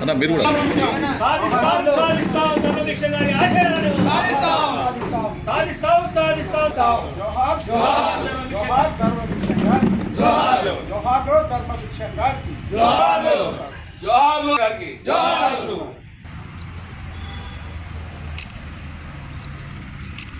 అన్న మీరు కూడా సాధిస్తాం సాధిస్తాం ధర్మభిక్ష గారి ఆశయాలను సాధిస్తాం సాధిస్తాం జోహార్ జోహార్ జోహార్ ధర్మభిక్ష గారికి జోహార్ ధర్మభిక్ష గారికి జోహార్లు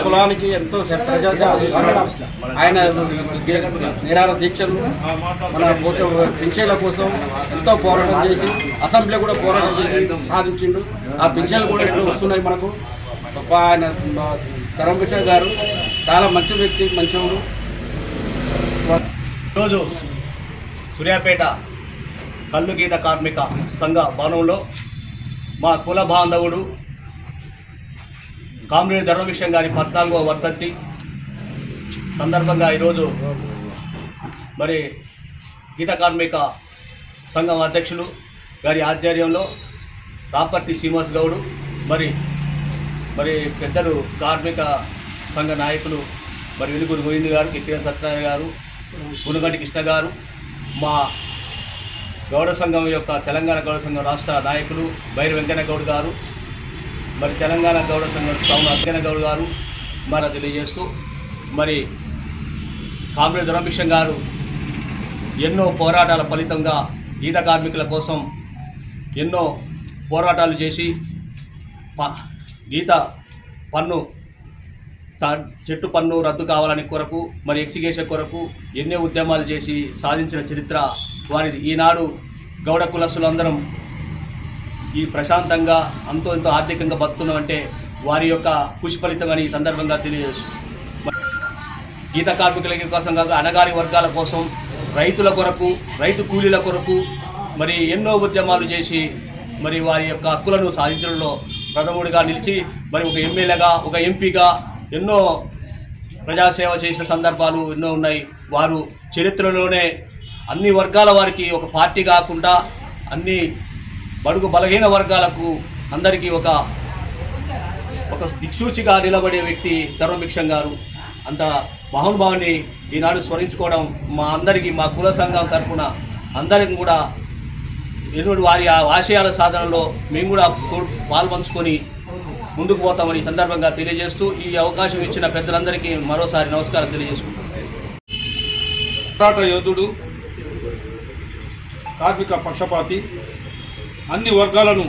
కులానికి ఎంతో సే- ప్రజా చేసినాడు ఆయన నిరాహార దీక్షలు మన పోతే పింఛన్ల కోసం ఎంతో పోరాటం చేసి అసెంబ్లీ కూడా పోరాటం చేసి సాధించిండు. ఆ పింఛన్లు కూడా ఇట్లా వస్తున్నాయి మనకు. ఆయన ఆయన ధర్మభూషణ్ గారు చాలా మంచి వ్యక్తి మంచివాడు ఈరోజు సూర్యాపేట కళ్ళు గీత కార్మిక సంఘ భవనంలో మా కుల బాంధవుడు కామ్రేడ్ ధర్మవిషయం గారి పద్నాలుగో వర్ధంతి సందర్భంగా ఈరోజు మరి గీత కార్మిక సంఘం అధ్యక్షులు గారి ఆధ్వర్యంలో రాపర్తి శ్రీనివాస్ గౌడు మరి మరి పెద్దలు కార్మిక సంఘ నాయకులు మరి వెలుగురు గోవింద్ గారు కిత్తిన సత్యనారాయణ గారు గునుగంటి కృష్ణ గారు మా గౌడ సంఘం యొక్క తెలంగాణ గౌడ సంఘం రాష్ట్ర నాయకులు బైరు వెంకన్న గౌడ్ గారు మరి తెలంగాణ గౌడ సంఘం సౌన వెంకన్న గౌడ్ గారు మరి తెలియజేస్తూ మరి కామ్రేడ్ దురభిక్షం గారు ఎన్నో పోరాటాల ఫలితంగా గీత కార్మికుల కోసం ఎన్నో పోరాటాలు చేసి ప- గీత పన్ను చెట్టు పన్ను రద్దు కావాలని కొరకు మరి ఎక్సిగేషన్ కొరకు ఎన్నో ఉద్యమాలు చేసి సాధించిన చరిత్ర వారిది. ఈనాడు గౌడ కులస్తులందరం ఈ ప్రశాంతంగా అంతో ఎంతో ఆర్థికంగా బతుకున్నామంటే వారి యొక్క కృషి ఫలితమని ఈ సందర్భంగా తెలియజేస్తుంది గీత కార్మికుల కోసం కాక అనగారి వర్గాల కోసం రైతుల కొరకు రైతు కూలీల కొరకు మరి ఎన్నో ఉద్యమాలు చేసి మరి వారి యొక్క హక్కులను సాధించడంలో ప్రథముడిగా నిలిచి మరి ఒక ఎమ్మెల్యేగా ఒక ఎంపీగా ఎన్నో ప్రజాసేవ చేసిన సందర్భాలు ఎన్నో ఉన్నాయి. వారు చరిత్రలోనే అన్ని వర్గాల వారికి ఒక పార్టీ కాకుండా అన్ని బడుగు బలహీన వర్గాలకు అందరికీ ఒక ఒక దిక్సూచిగా నిలబడే వ్యక్తి ధర్మభిక్షం గారు. అంత మహానుభావుని ఈనాడు స్మరించుకోవడం మా అందరికీ మా కుల సంఘం తరఫున అందరికి కూడా ఎన్నోటి వారి ఆ ఆశయాల సాధనలో మేము కూడా పాల్పంచుకొని ముందుకు పోతామని ఈ సందర్భంగా తెలియజేస్తూ ఈ అవకాశం ఇచ్చిన పెద్దలందరికీ మరోసారి నమస్కారం తెలియజేసుకుంటాం పోరాట యోధుడు కార్మిక పక్షపాతి అన్ని వర్గాలను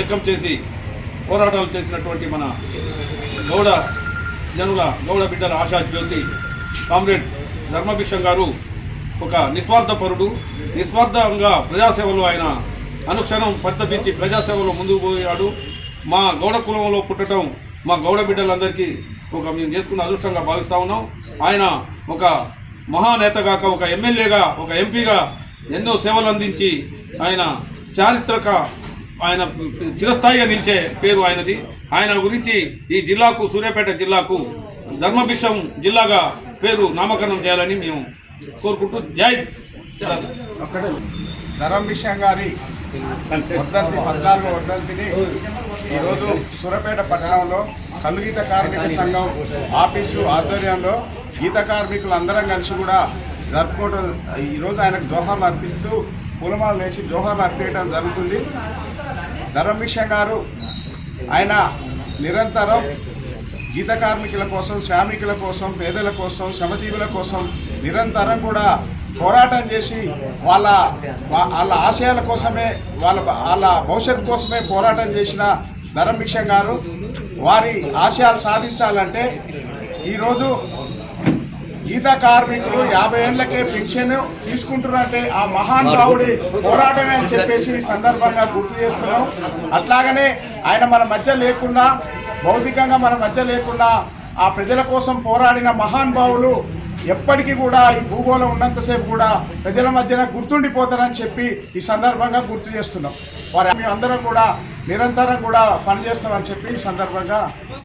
ఏకం చేసి పోరాటాలు చేసినటువంటి మన గౌడ జనుల గౌడ బిడ్డల ఆశా జ్యోతి కామ్రేడ్ ధర్మభిషం గారు ఒక నిస్వార్థపరుడు నిస్వార్థంగా ప్రజాసేవలో ఆయన అనుక్షణం పరితపించి ప్రజాసేవలో ముందుకు పోయాడు. మా గౌడ కులంలో పుట్టడం మా గౌడ బిడ్డలందరికీ ఒక మేము చేసుకున్న అదృష్టంగా భావిస్తా ఉన్నాం. ఆయన ఒక మహానేతగాక ఒక ఎమ్మెల్యేగా ఒక ఎంపీగా ఎన్నో సేవలు అందించి ఆయన చారిత్రక ఆయన చిరస్థాయిగా నిలిచే పేరు ఆయనది. ఆయన గురించి ఈ జిల్లాకు సూర్యాపేట జిల్లాకు ధర్మభిక్షం జిల్లాగా పేరు నామకరణం చేయాలని మేము కోరుకుంటూ జై ధర్మభిక్ష గారి వర్ధంతి పద్నాలుగు వర్ధంతిని ఈరోజు సూరపేట పట్టణంలో సంగీత కార్మిక సంఘం ఆఫీసు ఆధ్వర్యంలో గీత కార్మికులు అందరం కలిసి కూడా జరుపుకోవడం ఈరోజు ఆయనకు జోహార్లు అర్పిస్తూ పూలమాలు వేసి జోహార్లు అర్పించడం జరుగుతుంది. ధర్మభిక్ష గారు ఆయన నిరంతరం గీత కార్మికుల కోసం శ్రామికుల కోసం పేదల కోసం శ్రమజీవుల కోసం నిరంతరం కూడా పోరాటం చేసి వాళ్ళ వాళ్ళ ఆశయాల కోసమే వాళ్ళ వాళ్ళ భవిష్యత్తు కోసమే పోరాటం చేసిన ధర్మభిక్ష గారు. వారి ఆశయాలు సాధించాలంటే ఈరోజు గీత కార్మికులు యాభై ఏళ్ళకే పెన్షన్ తీసుకుంటున్నారంటే ఆ మహానుభావుడి పోరాటమే అని చెప్పేసి ఈ సందర్భంగా గుర్తు చేస్తున్నాం. అట్లాగనే ఆయన మన మధ్య లేకుండా భౌతికంగా మన మధ్య లేకుండా ఆ ప్రజల కోసం పోరాడిన మహానుభావులు ఎప్పటికీ కూడా ఈ భూగోళం ఉన్నంతసేపు కూడా ప్రజల మధ్యన గుర్తుండిపోతారని చెప్పి ఈ సందర్భంగా గుర్తు చేస్తున్నాం. వారి మేము అందరం కూడా నిరంతరం కూడా పనిచేస్తామని చెప్పి ఈ సందర్భంగా